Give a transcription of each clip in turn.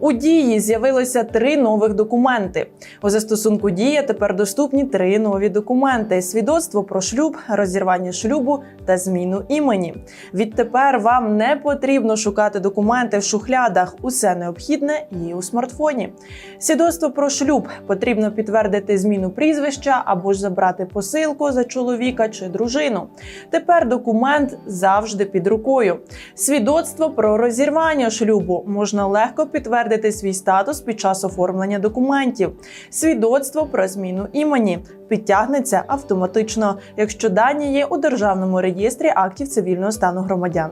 У дії з'явилося три нових документи. У застосунку дія тепер доступні три нові документи: свідоцтво про шлюб, розірвання шлюбу та зміну імені. Відтепер вам не потрібно шукати документи в шухлядах. Усе необхідне є у смартфоні. Свідоцтво про шлюб потрібно підтвердити зміну прізвища або ж забрати посилку за чоловіка чи дружину. Тепер документ завжди під рукою. Свідоцтво про розірвання шлюбу можна легко підтвердити свій статус під час оформлення документів. Свідоцтво про зміну імені підтягнеться автоматично, якщо дані є у державному реєстрі актів цивільного стану громадян.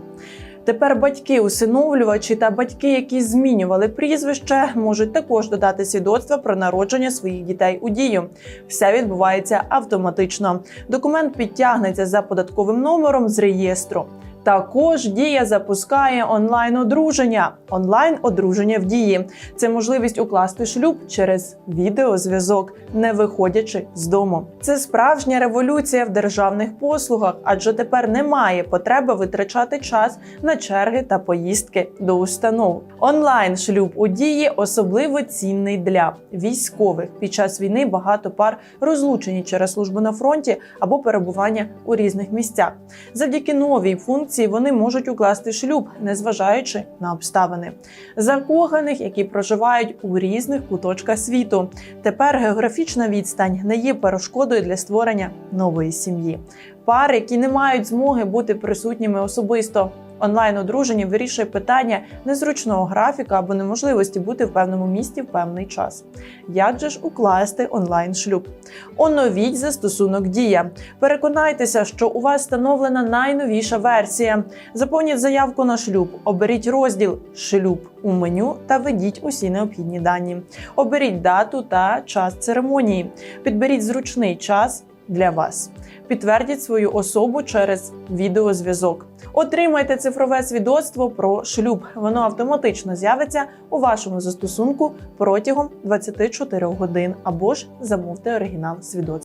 Тепер батьки, усиновлювачі та батьки, які змінювали прізвище, можуть також додати свідоцтва про народження своїх дітей у дію. Все відбувається автоматично. Документ підтягнеться за податковим номером з реєстру. Також дія запускає онлайн одруження. Онлайн одруження в дії це можливість укласти шлюб через відеозв'язок, не виходячи з дому. Це справжня революція в державних послугах, адже тепер немає потреби витрачати час на черги та поїздки до установ. Онлайн шлюб у дії особливо цінний для військових. Під час війни багато пар розлучені через службу на фронті або перебування у різних місцях. Завдяки новій функції вони можуть укласти шлюб, незважаючи на обставини закоханих, які проживають у різних куточках світу. Тепер географічна відстань не є перешкодою для створення нової сім'ї. Пари, які не мають змоги бути присутніми особисто. Онлайн одруження вирішує питання незручного графіка або неможливості бути в певному місті в певний час. Як же ж укласти онлайн шлюб? Оновіть застосунок Дія. Переконайтеся, що у вас встановлена найновіша версія. Заповніть заявку на шлюб, оберіть розділ Шлюб у меню та введіть усі необхідні дані. Оберіть дату та час церемонії. Підберіть зручний час для вас. Підтвердіть свою особу через відеозв'язок. Отримайте цифрове свідоцтво про шлюб. Воно автоматично з'явиться у вашому застосунку протягом 24 годин або ж замовте оригінал свідоцтва.